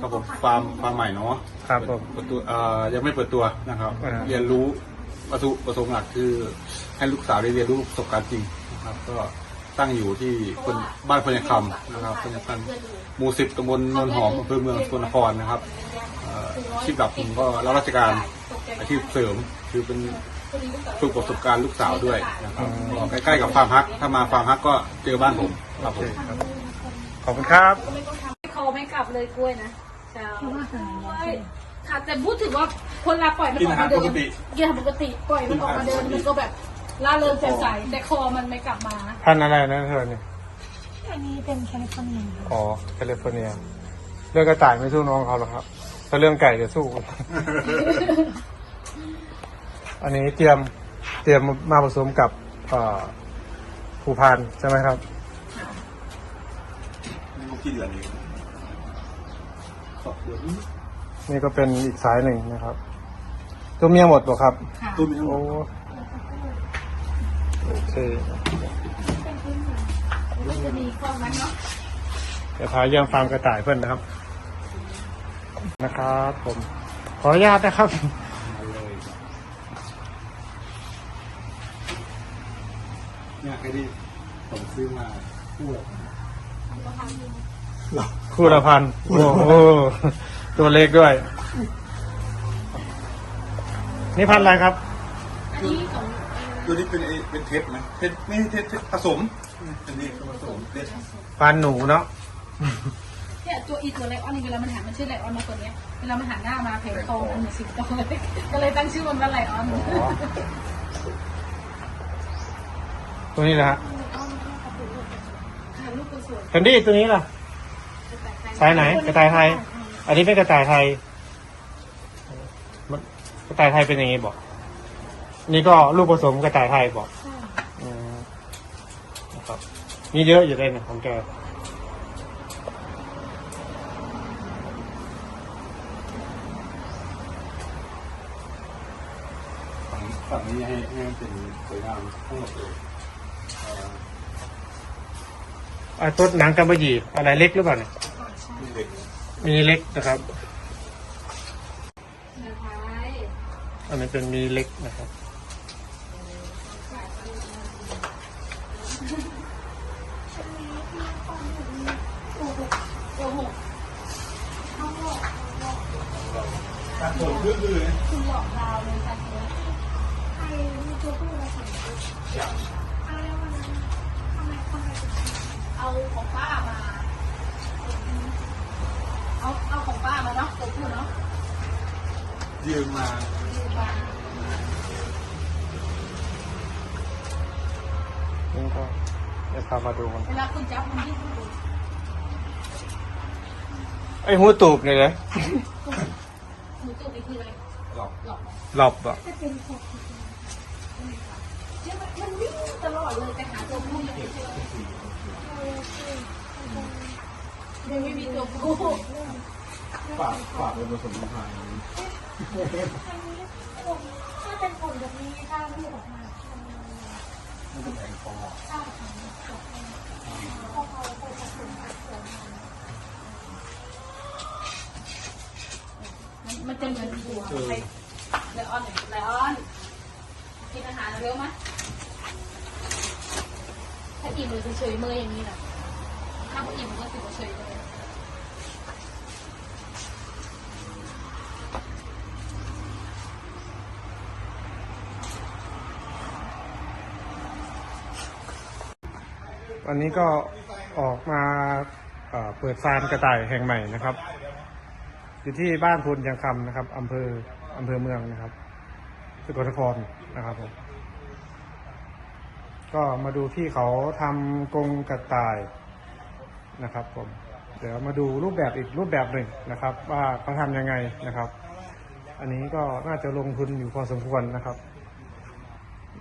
ครับผมฟาร์มฟาร์มใหม่เนาะครับผม เปิดตัวเอ่อยังไม่เปิดตัวนะครับ อ่า เรียนรู้วัตถุประสงค์หลักคือ ให้ลูกสาวได้เรียนรู้ประสบการณ์จริงนะครับ ก็ตั้งอยู่ที่คนบ้านพญาคำนะครับพญาคำหมู่สิบตำบลโนนหอมอำเภอเมืองสกลนครนะครับเอ่ออาชีพหลักผมก็รับราชการอาชีพเสริมคือเป็นฝึกประสบการณ์ลูกสาวด้วยนะครับก็ใกล้ๆกับฟาร์มฮัก ถ้ามาฟาร์มฮักก็เจอบ้านผมครับผม ขอบคุณครับ ไม่คอไม่กลับเลยกล้วยนะใช่ค่ะแต่พูดถึงว่าคนเราปล่อยมันออกมาเดินกินอาหารปกติปล่อยมันออกมาเดินมันก็แบบล่าเริงแจ่มใสแต่คอมันไม่กลับมาพันธุ์อะไรนะเธอเนี่ยอันนี้เป็นแคลิฟอร์เนียอ๋อแคลิฟอร์เนีย เรื่องกระต่ายไม่สู้น้องเขาหรอกครับถ้าเรื่องไก่เดี๋ยวสู้ อันนี้เตรียมเตรียมมาผสมกับเอ่อภูพานใช่ไหมครับนี่ก็กี่เดือนเอง สองเดือนนี้นี่ก็เป็นอีกสายหนึ่งนะครับ ตัวเมียหมดบ่ครับ ค่ะตัวมีทั้งหมโอ้ดโอเคมันจะมีข้อนั้นเนาะเดี๋ยวพาเยี่ยมฟาร์มกระต่ายเพื่อนนะครับ นะครับ ผม ขออนุญาตนะครับ มาเลยเนี่ยแค่ที่ผมซื้อมาคู่ละ คู่ละพันโอ้โหตัวเล็กด้วย นี่พันธุ์อะไรครับ อันนี้ของตัวนี้เป็นไอ้เป็นเทปไหมเทปไม่ใช่เทปเทปผสมอันนี้คือผสมเทปพันธุ์หนูเนาะเนี่ยตัวอีตัวไลออนนี่เวลามันหันมันชื่อไลออนมาตัวเนี้ยเวลามันหันหน้ามาเพลงทองมันเหมือนสิงโตเลยก็เลยตั้งชื่อมันว่าไลออนตัวนี้แหละฮะค่ะลูกตัวสวยแคนดี้ตัวนี้ล่ะ สายไหน กระต่ายไทย อันนี้เป็นกระต่ายไทยมันกระต่ายไทยเป็นอย่างนี้บอก นี่ก็ลูกผสมกระต่ายไทยบอกอืมนะครับ มีเยอะอยู่เลยนะของแกฝั่งฝั่งนี้ให้ให้มันเป็นสวยงามทั้งหมดเลยเอ่ออะต้นหนังกำมะหยี่อะไรเล็กหรือเปล่าเนี่ยนี่เด็ก มีเล็กนะครับนะคะอันนี้เป็นมีเล็กนะครับโอ้โหตัดผมคือคือเนี่ยคุณหลอกดาวเลยค่ะเนี้ยไอ้มีตัวผู้ละสองตัวเอาแล้ววันนั้นทำไมทำไมถึง เอาของป้ามา เอาเอาของป้ามาเนาะตัวผู้เนาะ ยืมมายืมมานี่ก็เดี๋ยวพามาดูกันเวลาคุณจับมันยืดดูไอ้หูตูบเนี่ยเลยหนูตัวนี้คืออะไรหลอกหลอกไหมหลบอะจะเป็นแคลิฟอร์เนียเนี่ยมันมันวิ่งตลอดเลยแต่หาตัวผู้ยังไม่เจอยังไม่มีตัวผู้ฝากฝากเป็นผสมพันธุ์อันนี้ ผมถ้าเป็นผมแบบนี้ถ้าลูกออกมาทำยังไงมันเป็นแองคอร์ถ้าทำแบบนี้พอเขาไปผสมกับสวยงามมันมันจะเหมือนหัวไอ้ไลออนเนี่ยไลออนกินอาหารเร็วไหมถ้าอิ่มมันจะเฉยเมยอย่างนี้แหละถ้าพออิ่มมันก็ถือว่าเฉยเลย วันนี้ก็ออกมาเเปิดฟาร์มกระต่ายแห่งใหม่นะครับ อยู่ที่บ้านพุนยังคำนะครับอำเภออำเภอเมืองนะครับสกลนครนะครับผมก็มาดูที่เขาทำกรงกระต่ายนะครับผมเดี๋ยวมาดูรูปแบบอีกรูปแบบหนึ่งนะครับ ว่าเขาทำยังไงนะครับ อันนี้ก็น่าจะลงทุนอยู่พอสมควรนะครับ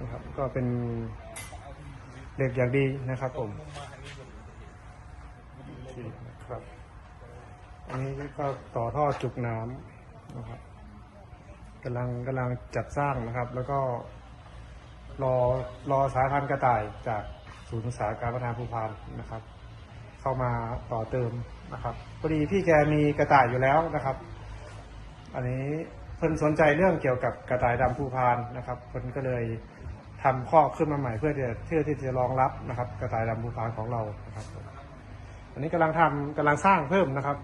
นะครับ ก็เป็น เด็กอย่างดีนะครับผมครับ อันนี้ก็ต่อท่อจุกน้ำนะครับกำลังกำลังจัดสร้างนะครับ แล้วก็รอรอสายพันธุ์กระต่ายจากศูนย์อุตสาหการพัฒนาภูพานนะครับ เข้ามาต่อเติมนะครับพอดีพี่แกมีกระต่ายอยู่แล้วนะครับ อันนี้เพิ่นสนใจเรื่องเกี่ยวกับกระต่ายดำภูพานนะครับเพิ่นก็เลย ทำข้อขึ้นมาใหม่เพื่อที่จะเพื่อที่จะรองรับนะครับ กระต่ายดำภูพานของเรานะครับอันนี้กำลังทำกำลังสร้างเพิ่มนะครับ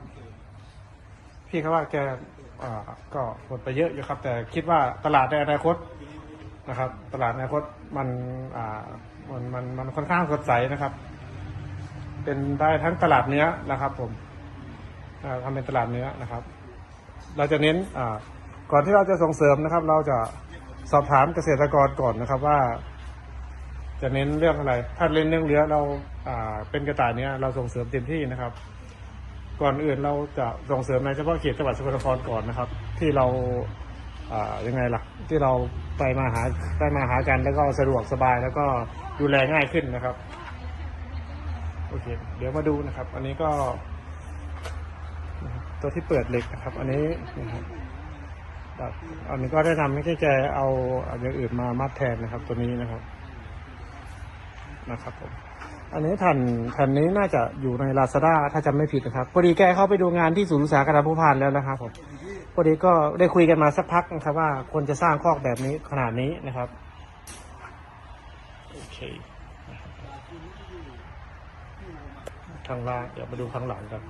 พี่เขาว่าแกก็หมดไปเยอะอยู่ครับ แต่คิดว่าตลาดในอนาคตนะครับ ตลาดในอนาคตมันมันมันมันค่อนข้างสดใสนะครับ เป็นได้ทั้งตลาดเนื้อนะครับ ผมอ่าทำเป็นตลาดเนื้อนะครับ เราจะเน้นก่อนที่เราจะส่งเสริมนะครับ เราจะ สอบถามเกษตรกรก่อนนะครับว่า จะเน้นเรื่องอะไร ถ้าเล่นเรื่องเนื้อเราอ่าเป็นกระต่ายเนี้ยเราส่งเสริมเต็มที่นะครับ ก่อนอื่นเราจะส่งเสริมในเฉพาะเขตจังหวัดสกลนครก่อนนะครับ ที่เราอ่ายังไงล่ะ ที่เราไปมาหาไปมาหากันแล้วก็สะดวกสบายแล้วก็ดูแลง่ายขึ้นนะครับโอเค เดี๋ยวมาดูนะครับ อันนี้ก็ ตัวที่เปิดเหล็กนะครับ อันนี้นะครับ ครับอันนี้ก็ได้นำให้แกเอาอย่างอื่นมามัดแทนนะครับ ตัวนี้นะครับ นะครับผมอันนี้แผ่นแผ่นนี้น่าจะอยู่ในลาซาด้าถ้าจำไม่ผิดนะครับพอดีแกเข้าไปดูงานที่ศูนย์อุตสากรรผู้พันแล้วนะครับผมพอดีก็ได้คุยกันมาสักพักนะครับ ว่าควรจะสร้างคอกแบบนี้ขนาดนี้นะครับโอเคข้างล่างเดี๋ยวมาดูข้างหลังกัน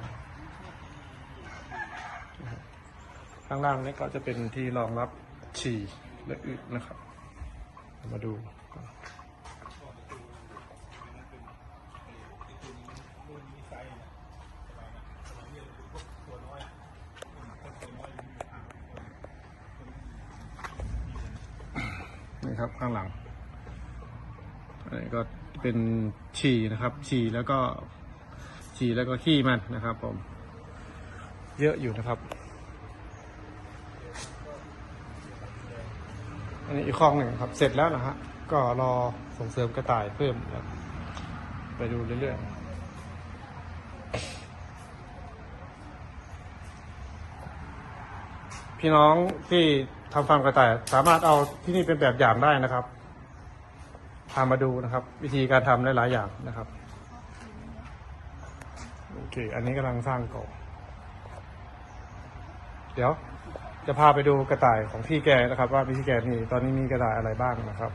ข้างล่างนี่ก็จะเป็นที่รองรับฉี่และอึนะครับ มาดูนนี่ครับข้างหลังอันนี้ก็เป็นฉี่นะครับ ฉี่แล้วก็ฉี่แล้วก็ขี้มันนะครับผม เยอะอยู่นะครับ อันนี้อีกข้องหนึ่งครับ เสร็จแล้วนะฮะ ก็รอส่งเสริมกระต่ายเพิ่มครับ ไปดูเรื่อยๆพี่น้องที่ทำฟาร์มกระต่าย สามารถเอาที่นี่เป็นแบบอย่างได้นะครับพามาดูนะครับ วิธีการทำได้หลายอย่างนะครับโอเค อันนี้กำลังสร้างก่อเดี๋ยว จะพาไปดูกระต่ายของพี่แกนะครับ ว่าพี่แกนี่ตอนนี้มีกระต่ายอะไรบ้างนะครับ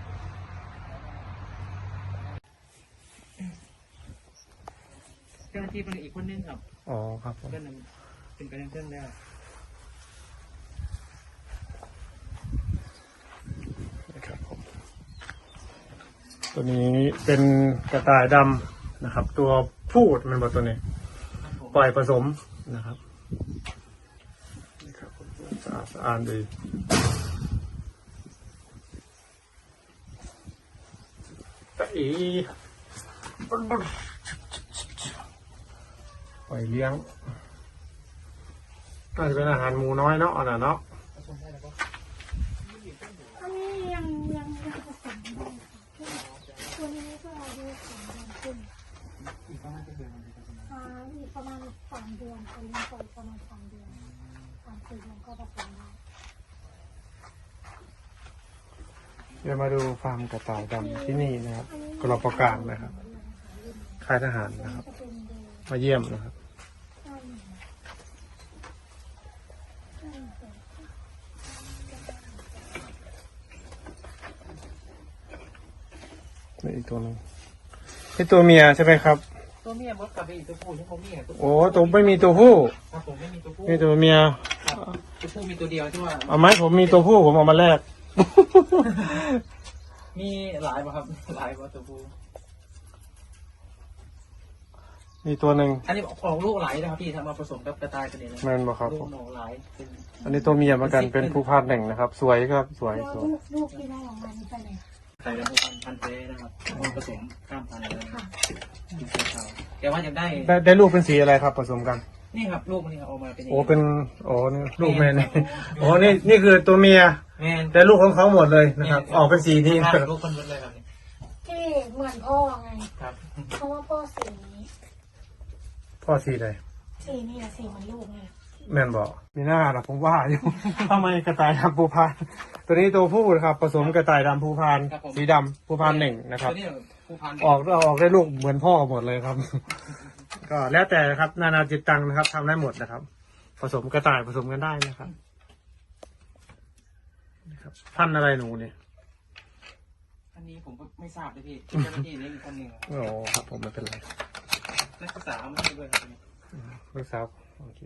เจ้าหน้าที่เป็นอีกคนนึงครับอ๋อครับผมเพื่อนนำเป็นไปทางเครื่องแล้วนะครับผมตัวนี้เป็นกระต่ายดำนะครับ ตัวพูดมันบอกตัวนี้ ครับผมปล่อยผสมนะครับนี่ครับผม สะอาดสะอาดดีตะอีปล่อยเลี้ยงน่าจะเป็นอาหารหมูน้อยเนาะอันน่ะเนาะ ผสมได้แล้วก็ อันนี้ยังยังยังผสมไม่ได้ค่ะตัวนี้ก็อายุสองเดือนครึ่ง อีกประมาณจะเดือนมันจะประมาณ อ่าอีกประมาณสามเดือนจะเลี้ยงโตประมาณสามเดือน สามสี่เดือนก็ผสมได้เดี๋ยวมาดูฟาร์มกระต่ายดำที่นี่นะครับกรประการนะครับ ค่ายทหารนะครับ จะเป็นเดือนมาเยี่ยมนะครับห้าหนึ่งห้าหนึ่งแปดนี่อีกตัวหนึงนี่ตัวเมียใช่ไหมครับ ตัวเมียมดกลับไปอีกตัวผู้ที่ผมมีอะตัวโอ้ตัวไม่มีตัวผู้ครับผมไม่มีตัวผู้มีตัวเมีย ครับตัวผู้มีตัวเดียวที่ว่าเอาไหมผมมีตัวผู้ผมเอามาแลก มีหลายป่ะครับหลายป่ะตัวผู้มีตัวหนึ่งอันนี้ออกลูกหลายนะครับพี่ทำมาผสมกับกระต่ายตัวนี้นะแมนบอกครับลูผกมหนองหลายเป็นอันนี้ตัวเมียเหมือนกันเป็นผู้พานหนึ่งนะครับ สวยครับ สวยแล้วสวย ลูกลูกที่ได้ออกมานี่ไปไหนไข่และพันพันธุ์แท้นะครับเอาผสมข้ามพันธุ์เลยนะคค่ะรับสีขาวแต่ว่าจะได้ได้ได้ลูกเป็นสีอะไรครับผสมกัน นี่ครับลูกมันนี่ครับออกมาเป็นย่างโอ้เป็นโอ้นี่ลูกแม่นี่โอ้นี่นี่คือตัวเมีย แม่นแต่ลูกของเขาหมดเลยนะครับ ออกเป็นสีนี้ใช่ลูกคนเลยแบบนี้ที่เหมือนพ่อไง ครับเพราะว่าพ่อสีนี้พ่อสีอะไรสีนี่อะสีเหมือนลูกไงแม่นบอกมีหน้าละผมว่าอยู่ ทำไมกระต่ายดำภูพาน ตัวนี้ตัวผู้นะครับผสมกระต่ายดำภูพาน สีดำภูพานหนึ่งนะครับ ตัวนี้ผู้พันออกออกได้ลูกเหมือนพ่อหมดเลยครับ ก็แล้วแต่นะครับ นานาจิตตังนะครับทำได้หมดนะครับ ผสมกระต่ายผสมกันได้นะครับนะครับพันธุ์อะไรหนูเนี่ยอันนี้ผมก็ไม่ทราบเลยพี่เจ้าหน้าที่นี่มีคนหนึ่งโอ้ครับผมไม่เป็นไรนักศึกษาไม่ได้ด้วยครับ ลูกสาวโอเค